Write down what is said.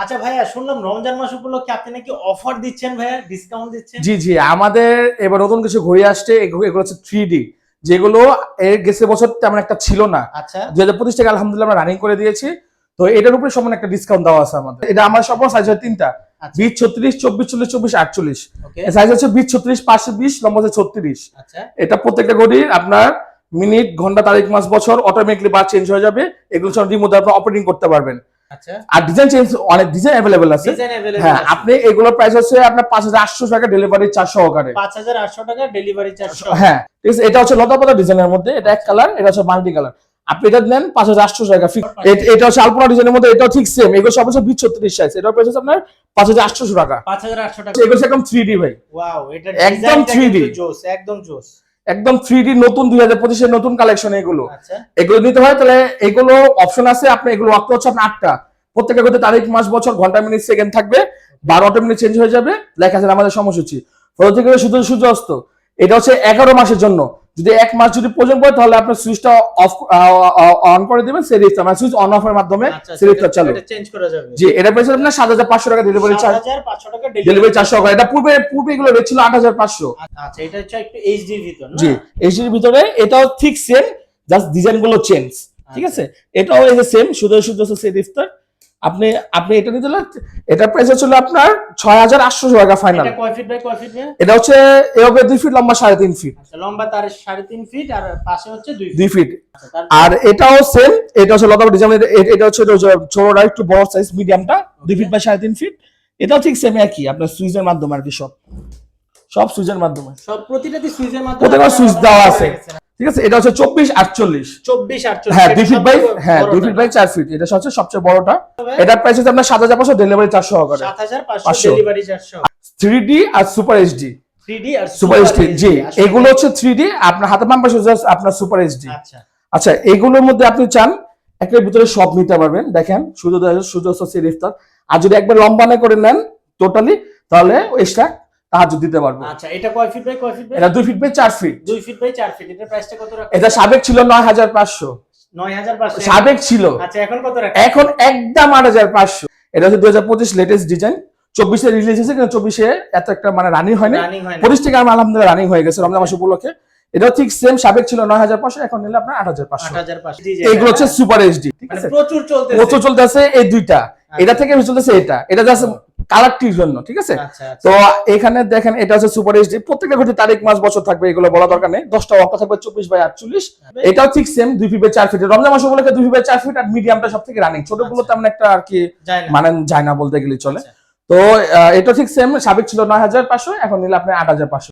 আচ্ছা ভাইয়া শুনলাম রমজান মাস উপলক্ষে আপনি নাকি অফার দিচ্ছেন ভাইয়া ডিসকাউন্ট দিচ্ছেন? জি জি আমাদের এবার নতুন কিছু ঘুরে আসছে এগুলো হচ্ছে থ্রি ডি যেগুলো এর গেছে বছর তেমন একটা ছিল না। আচ্ছা। দুই হাজার পঁচিশ টাকা আলহামদুলিল্লাহ আমরা রানিং করে দিয়েছি। তো এটার উপরে সমান একটা ডিসকাউন্ট দেওয়া আছে আমাদের। এটা আমার সব সাইজ হয় তিনটা। আচ্ছা। বিশ ছত্রিশ চব্বিশ চল্লিশ চব্বিশ আটচল্লিশ। সাইজ হচ্ছে বিশ ছত্রিশ পাঁচশো বিশ লম্বা হচ্ছে ছত্রিশ। আচ্ছা। এটা প্রত্যেকটা ঘড়ির আপনার মিনিট ঘণ্টা তারিখ মাস বছর অটোমেটিকলি বার চেঞ্জ হয়ে যাবে। এগুলো সব রিমোট আপনি অপারেটিং করতে পারবেন। আর ডিজাইন চেঞ্জ অনেক ডিজাইন অ্যাভেলেবেল আছে ডিজাইন अवेलेबल হ্যাঁ আপনি এগুলোর প্রাইস হচ্ছে আপনার পাঁচ হাজার আটশো টাকা ডেলিভারি চার্জ সহকারে 5800 টাকা ডেলিভারি চার্জ হ্যাঁ ঠিক আছে এটা হচ্ছে লতা পাতা ডিজাইনের মধ্যে এটা এক কালার এটা হচ্ছে মাল্টি কালার আপনি এটা নেন পাঁচ হাজার আটশো টাকা ফিক্স এটা হচ্ছে আলপনা ডিজাইনের মধ্যে এটাও ঠিক সেম এগুলো সব হচ্ছে বিশ ছত্রিশ সাইজ এটার প্রাইস হচ্ছে আপনার পাঁচ হাজার আটশো টাকা 5800 টাকা এগুলো হচ্ছে একদম থ্রি ডি ভাই ওয়াও এটা একদম ডিজাইনটা 3D কিন্তু জোস একদম জোস একদম থ্রি ডি নতুন দুই হাজার পঁচিশের নতুন কালেকশন এগুলো। আচ্ছা। এগুলো নিতে হয় তাহলে এগুলো অপশন আছে আপনি এগুলো অক্ট হচ্ছে আপনার আটটা। প্রত্যেকের মধ্যে তারিখ মাস বছর ঘণ্টা মিনিট সেকেন্ড থাকবে। বারোটা মিনিট চেঞ্জ হয়ে যাবে লেখা আছে আমাদের সময়সূচি। শুধু সূর্য সূর্যাস্ত এটা হচ্ছে এগারো মাসের জন্য। যদি এক মাস যদি প্রয়োজন পড়ে তাহলে আপনার সুইচটা অফ অন করে দেবেন সিরিজটা মানে সুইচ অন অফের মাধ্যমে আচ্ছা সিরিজটা চালু। চেঞ্জ করা যাবে। জি এটা পেয়েছে আপনার সাত হাজার পাঁচশো টাকা ডেলিভারি চার্জ 7500 টাকা ডেলিভারি চারশো টাকা। এটা পূর্বে পূর্বে এগুলো রেট ছিল আট হাজার পাঁচশো। আচ্ছা এটা হচ্ছে একটু এইচডি ভিতর না? জি এইচডির ভিতরে এটাও ঠিক সেম জাস্ট ডিজাইনগুলো চেঞ্জ ঠিক আছে? এটাও এই যে সেম শুধু শুধু সেট ইফতার আপনি আপনি এটা নিতে এটার প্রাইস হচ্ছিল আপনার ছয় হাজার আটশো টাকা ফাইনাল এটা এটা হচ্ছে এভাবে দুই ফিট লম্বা সাড়ে তিন ফিট আচ্ছা লম্বা তার 3.5 ফিট আর পাশে হচ্ছে 2 ফিট দুই ফিট আচ্ছা, আর এটাও সেম এটা হচ্ছে লতা ডিজাইন এটা হচ্ছে ছোটটা একটু বড় সাইজ মিডিয়ামটা দুই ফিট বাই সাড়ে তিন ফিট এটাও ঠিক সেম একই আপনার সুইচের মাধ্যমে আর কি সব। সব সুইচের মাধ্যমে। সব প্রতিটাতে সুইচের মাধ্যমে সুইচ দেওয়া আছে? ঠিক আছে? এটা হচ্ছে চব্বিশ আটচল্লিশ। 24 48 হ্যাঁ দুই ফিট বাই হ্যাঁ দুই ফিট বাই চার ফিট এটা হচ্ছে সবচেয়ে বড়টা। এটার প্রাইস হচ্ছে আপনার সাত হাজার পাঁচশো ডেলিভারি চারশো সহকারে। 7500 পাঁচশো। থ্রি ডি আর সুপার এইচডি 3D আর সুপার এইচডি জি। এগুলো হচ্ছে থ্রি ডি আপনার হাতে পাম্প আপনার সুপার এইচডি আচ্ছা। আচ্ছা এগুলোর মধ্যে আপনি চান একের ভিতরে সব নিতে পারবেন। দেখেন হচ্ছে ইফতার আর যদি একবার লম্বা না করে নেন টোটালি তাহলে এক্সট্রা তাহাজ দিতে পারব। আচ্ছা এটা কয় ফিট বাই কয় ফিট এটা দুই ফিট বাই চার ফিট 2 ফিট বাই 4 ফিট এটার প্রাইসটা কত রাখা? এটা সাবেক ছিল নয় হাজার পাঁচশো। 9500 সাবেক ছিল। আচ্ছা এখন কত রাখা? এখন একদম আট হাজার পাঁচশো। এটা হচ্ছে দুই হাজার পঁচিশ লেটেস্ট ডিজাইন চব্বিশে রিলিজ হয়েছে কিন্তু চব্বিশে এত একটা মানে রানিং হয়নি। হয় পঁচিশ থেকে আমার আলহামদুলিল্লাহ রানিং হয়ে গেছে রমজান মাস উপলক্ষে। এটাও ঠিক সেম সাবেক ছিল নয় হাজার পাঁচশো এখন নিলে আপনার আট হাজার পাঁচশো। 8500 এগুলো হচ্ছে সুপার এইচডি ঠিক মানে আছে? প্রচুর চলতেছে। প্রচুর চলতেছে এই দুইটা। এটা থেকে চলতেছে এটা এটা জাস্ট কালারটির জন্য ঠিক আছে? আচ্ছা আচ্ছা। তো এখানে দেখেন এটা হচ্ছে সুপার এইচডি প্রত্যেকটা ঘটি তারিখ মাস বছর থাকবে এগুলো বলা দরকার নেই। দশটা অঙ্ক থাকবে চব্বিশ বাই আটচল্লিশ। এটাও ঠিক সেম দুই ফিট বাই চার ফিট রমজান মাস উপলক্ষে দুই ফিট বাই চার ফিট আর মিডিয়ামটা সব থেকে রানিং ছোটগুলো তেমন একটা আর কি মানে যায় না বলতে গেলে চলে। আচ্ছা। তো এটা ঠিক সেম সাবেক ছিল নয় হাজার পাঁচশো এখন নিলে আপনি আট হাজার পাঁচশো।